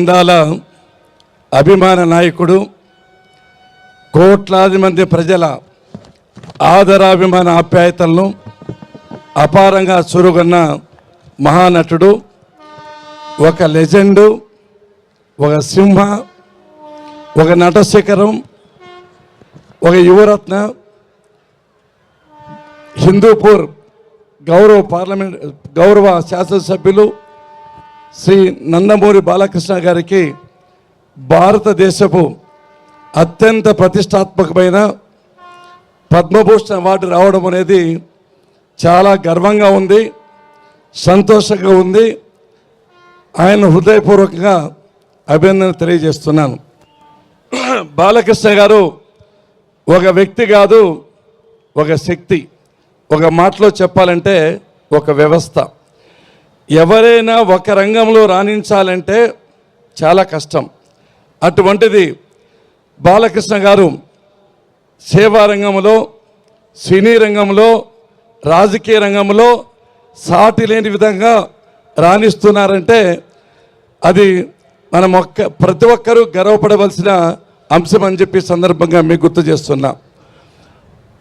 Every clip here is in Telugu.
అందాల అభిమాన నాయకుడు కోట్లాది మంది ప్రజల ఆదరాభిమాన ఆప్యాయతలను అపారంగా చురుగన్న మహానటుడు ఒక లెజెండు ఒక సింహ ఒక నటశిఖరం ఒక యువరత్న హిందూపూర్ గౌరవ పార్లమెంట్ గౌరవ శాసనసభ్యులు శ్రీ నందమూరి బాలకృష్ణ గారికి భారతదేశపు అత్యంత ప్రతిష్టాత్మకమైన పద్మభూషణ్ అవార్డు రావడం అనేది చాలా గర్వంగా ఉంది సంతోషంగా ఉంది. ఆయన హృదయపూర్వకంగా అభినందన తెలియజేస్తున్నాను. బాలకృష్ణ గారు ఒక వ్యక్తి కాదు ఒక శక్తి. ఒక మాటలో చెప్పాలంటే ఒక వ్యవస్థ. ఎవరైనా ఒక రంగంలో రాణించాలంటే చాలా కష్టం. అటువంటిది బాలకృష్ణ గారు సేవా రంగంలో సినీ రంగంలో రాజకీయ రంగంలో సాటి లేని విధంగా రాణిస్తున్నారంటే అది మనం ఒక్క ప్రతి ఒక్కరూ గర్వపడవలసిన అంశం అని చెప్పి సందర్భంగా మీకు గుర్తు చేస్తున్నా.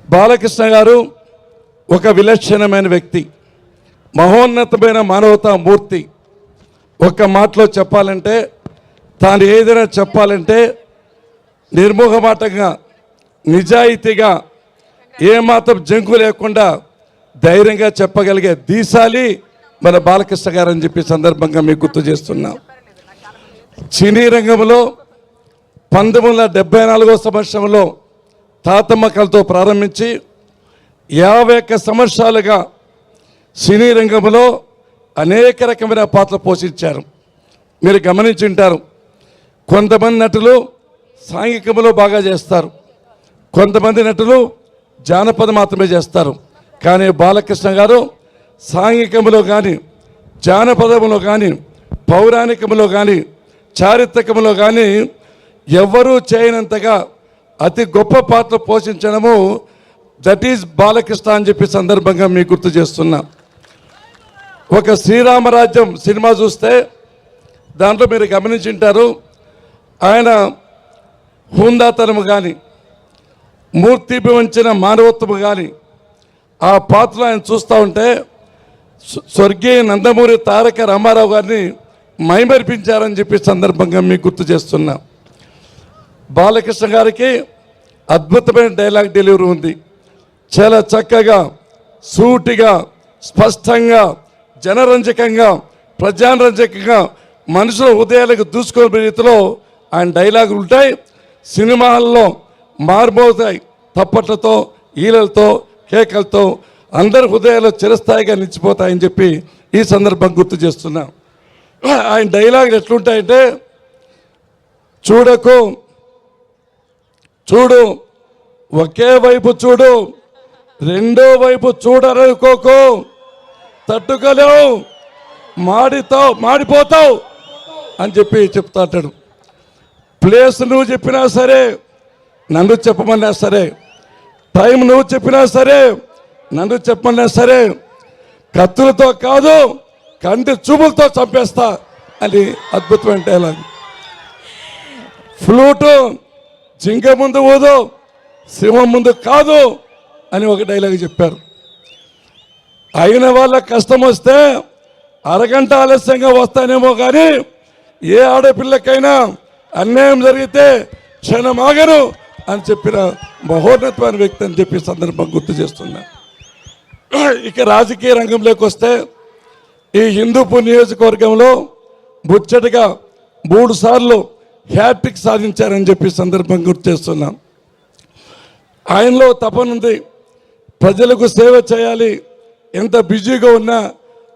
బాలకృష్ణ గారు ఒక విలక్షణమైన వ్యక్తి. మహోన్నతమైన మానవతా మూర్తి ఒక్క మాటలో చెప్పాలంటే తాను ఏదైనా చెప్పాలంటే నిర్మోహమాటంగా నిజాయితీగా ఏమాత్రం జంకు లేకుండా ధైర్యంగా చెప్పగలిగే దీశాలి మన బాలకృష్ణ గారు అని చెప్పి సందర్భంగా మీకు గుర్తు చేస్తున్నాం. సినీ రంగంలో పంతొమ్మిది వందల డెబ్బై నాలుగో సంవత్సరంలో తాతమ్మకలతో ప్రారంభించి యాభై ఒక్క సంవత్సరాలుగా సినీ రంగంలో అనేక రకమైన పాత్రలు పోషించారు. మీరు గమనించి ఉంటారు. కొంతమంది నటులు సాంఘికంలో బాగా చేస్తారు. కొంతమంది నటులు జానపద మాత్రమే చేస్తారు. కానీ బాలకృష్ణ గారు సాంఘికంలో కానీ జానపదంలో కానీ పౌరాణికంలో కానీ చారిత్రకంలో కానీ ఎవ్వరూ చేయనంతగా అతి గొప్ప పాత్ర పోషించడము దట్ ఈజ్ బాలకృష్ణ అని చెప్పి సందర్భంగా మీకు గుర్తు చేస్తున్నా. ఒక శ్రీరామరాజ్యం సినిమా చూస్తే దాంట్లో మీరు గమనించింటారు. ఆయన హుందాతనము కానీ మూర్తి వంచిన మానవత్వము కానీ ఆ పాత్ర ఆయన చూస్తూ ఉంటే స్వర్గీయ నందమూరి తారక రామారావు గారిని మైమరిపించారని చెప్పి సందర్భంగా మీకు గుర్తు చేస్తున్నా. బాలకృష్ణ గారికి అద్భుతమైన డైలాగ్ డెలివరీ ఉంది. చాలా చక్కగా సూటిగా స్పష్టంగా జనరంజకంగా ప్రజారంజకంగా మనుషుల హృదయాలకు దూసుకునే రీతిలో ఆయన డైలాగులు ఉంటాయి. సినిమాల్లో మారుమోతాయి తప్పట్లతో ఈలలతో కేకలతో అందరి హృదయాలు చిరస్థాయిగా నిలిచిపోతాయని చెప్పి ఈ సందర్భం గుర్తు చేస్తున్నా. ఆయన డైలాగులు ఎట్లుంటాయంటే చూడకు చూడు ఒకే వైపు చూడు రెండో వైపు చూడరనుకోకు. తట్టుకోలేవు. మాడితావు మాడిపోతావు అని చెప్పి చెప్తా అంటాడు. ప్లేస్ నువ్వు చెప్పినా సరే నన్ను చెప్పమన్నా సరే టైం నువ్వు చెప్పినా సరే నన్ను చెప్పమన్నా సరే కత్తులతో కాదు కంటి చూపులతో చంపేస్తా అని అద్భుతమైన డైలాగ్ ఫ్లూటు జింక ముందు ఊదు సింహం ముందు కాదు అని ఒక డైలాగ్ చెప్పారు. అయిన వాళ్ళ కష్టం వస్తే అరగంట ఆలస్యంగా వస్తానేమో కానీ ఏ ఆడపిల్లకైనా అన్యాయం జరిగితే క్షణమాగరు అని చెప్పిన మహోన్నతమైన వ్యక్తి అని చెప్పి సందర్భం గుర్తు చేస్తున్నా. ఇక రాజకీయ రంగంలోకి వస్తే ఈ హిందూపూర్ నియోజకవర్గంలో ముచ్చటగా మూడు సార్లు హ్యాట్రిక్ సాధించారని చెప్పి సందర్భం గుర్తు చేస్తున్నాం. ఆయనలో తపనుంది ప్రజలకు సేవ చేయాలి. ఎంత బిజీగా ఉన్నా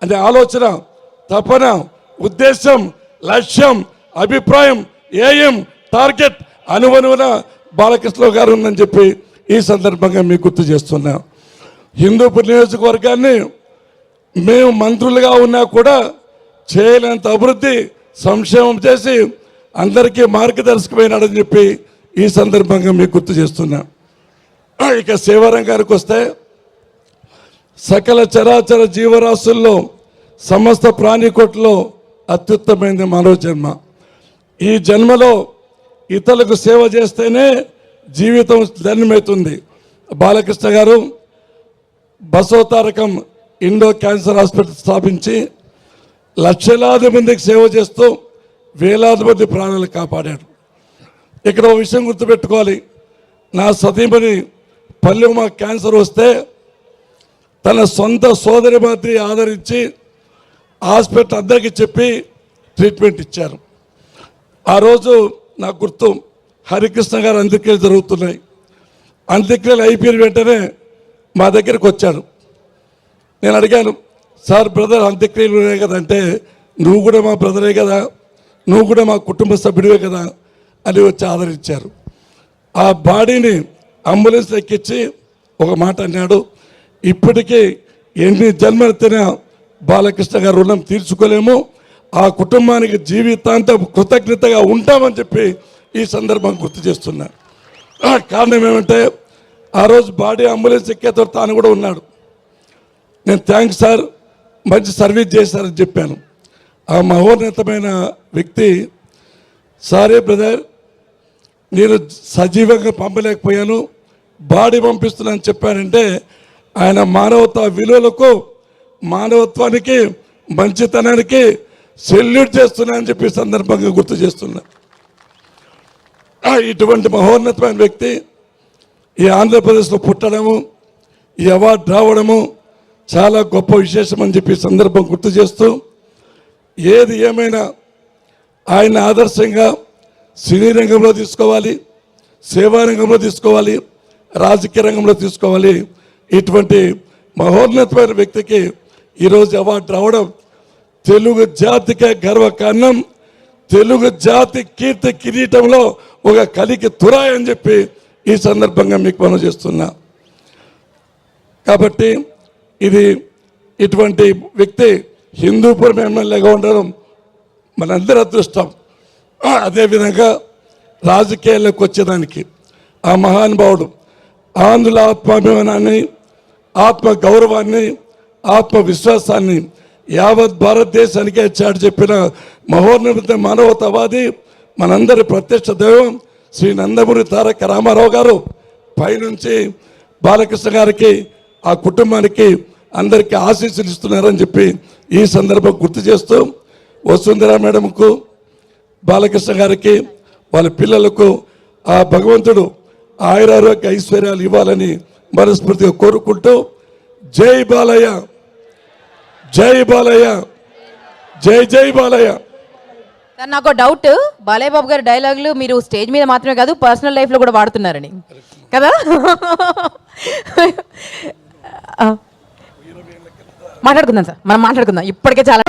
అనే ఆలోచన తపన ఉద్దేశం లక్ష్యం అభిప్రాయం ఏఎం టార్గెట్ అనువనువున బాలకృష్ణ గారు ఉందని చెప్పి ఈ సందర్భంగా మీకు గుర్తు చేస్తున్నా. హిందూపూర్ నియోజకవర్గాన్ని మేము మంత్రులుగా ఉన్నా కూడా చేయలేనంత అభివృద్ధి సంక్షేమం చేసి అందరికీ మార్గదర్శకమైనాడని చెప్పి ఈ సందర్భంగా మీకు గుర్తు చేస్తున్నా. ఇక సేవారంగానికి వస్తే సకల చరాచర జీవరాశుల్లో సమస్త ప్రాణికోట్లో అత్యుత్తమైనది మానవ జన్మ. ఈ జన్మలో ఇతరులకు సేవ చేస్తేనే జీవితం ధన్యమవుతుంది బాలకృష్ణ గారు బసవతారకం ఇండో క్యాన్సర్ హాస్పిటల్ స్థాపించి లక్షలాది మందికి సేవ చేస్తూ వేలాది మంది ప్రాణాలు కాపాడాడు ఇక్కడ ఒక విషయం గుర్తుపెట్టుకోవాలి. నా సతీమణి పల్లెమ క్యాన్సర్ వస్తే తన సొంత సోదరి మాదిరి ఆదరించి హాస్పిటల్ అందరికీ చెప్పి ట్రీట్మెంట్ ఇచ్చారు. ఆ రోజు నాకు గుర్తు హరికృష్ణ గారు అంత్యక్రియలు జరుగుతున్నాయి. అంత్యక్రియలు అయిపోయిన వెంటనే మా దగ్గరికి వచ్చాడు నేను అడిగాను సార్ బ్రదర్ అంత్యక్రియలు ఉన్నాయి కదా అంటే నువ్వు కూడా మా బ్రదరే కదా నువ్వు కూడా మా కుటుంబ సభ్యుడివే కదా అని వచ్చి ఆదరించారు. ఆ బాడీని అంబులెన్స్ ఎక్కించి ఒక మాట అన్నాడు. ఇప్పటికీ ఎన్ని జన్మలెత్తినా బాలకృష్ణ గారు రుణం తీర్చుకోలేము. ఆ కుటుంబానికి జీవితాంతం కృతజ్ఞతగా ఉంటామని చెప్పి ఈ సందర్భం గుర్తు చేస్తున్నా. కారణం ఏమంటే ఆ రోజు బాడీ అంబులెన్స్ ఎక్కేతో తాను కూడా ఉన్నాడు. నేను థ్యాంక్స్ సార్ మంచి సర్వీస్ చేశారని చెప్పాను. ఆ మహోన్నతమైన వ్యక్తి సారీ బ్రదర్ నేను సజీవంగా పంపలేకపోయాను బాడీ పంపిస్తున్నాను చెప్పానంటే ఆయన మానవత విలువలకు మానవత్వానికి మంచితనానికి సెల్యూట్ చేస్తున్నాయని చెప్పి సందర్భంగా గుర్తు చేస్తున్నా. ఇటువంటి మహోన్నతమైన వ్యక్తి ఈ ఆంధ్రప్రదేశ్లో పుట్టడము ఈ అవార్డు రావడము చాలా గొప్ప విశేషం అని చెప్పి సందర్భం గుర్తు చేస్తూ ఏది ఏమైనా ఆయన ఆదర్శంగా సినీ రంగంలో తీసుకోవాలి సేవా రంగంలో తీసుకోవాలి రాజకీయ రంగంలో తీసుకోవాలి ఇటువంటి మహోన్నతమైన వ్యక్తికి ఈరోజు అవార్డు రావడం తెలుగు జాతికే గర్వకారణం. తెలుగు జాతి కీర్తి కిరీటంలో ఒక కలికి తురాయి అని చెప్పి ఈ సందర్భంగా మీకు మనం చేస్తున్నా. కాబట్టి ఇది ఇటువంటి వ్యక్తి హిందూపురం ఎమ్మెల్యేగా ఉండడం మనందరి అదృష్టం. అదేవిధంగా రాజకీయాల్లోకి వచ్చేదానికి ఆ మహానుభావుడు ఆంధ్రుల ఆత్మాభిమానాన్ని ఆత్మ గౌరవాన్ని ఆత్మ విశ్వాసాన్ని యావత్ భారతదేశానికే చాటి చెప్పిన మహోన్నత మానవతావాది మనందరి ప్రత్యక్ష దైవం శ్రీ నందమూరి తారక రామారావు గారు. పైనుంచి బాలకృష్ణ గారికి ఆ కుటుంబానికి అందరికీ ఆశీస్సులు ఇస్తున్నారని చెప్పి ఈ సందర్భం గుర్తు చేస్తూ వసుంధర మేడంకు బాలకృష్ణ గారికి వాళ్ళ పిల్లలకు ఆ భగవంతుడు ఆయురారోగ్య ఐశ్వర్యాలు ఇవ్వాలని మనస్ఫూర్తిగా కోరుకుంటూ జై బాలయ్య. జై బాలయ్య. జై జై బాలయ్య. సార్ నాకు డౌట్ బాలయ్య బాబు గారి డైలాగులు మీరు స్టేజ్ మీద మాత్రమే కాదు పర్సనల్ లైఫ్లో కూడా వాడుతున్నారని. కదా? మాట్లాడుకుందాం సార్. మనం మాట్లాడుకుందాం. ఇప్పటికే చాలా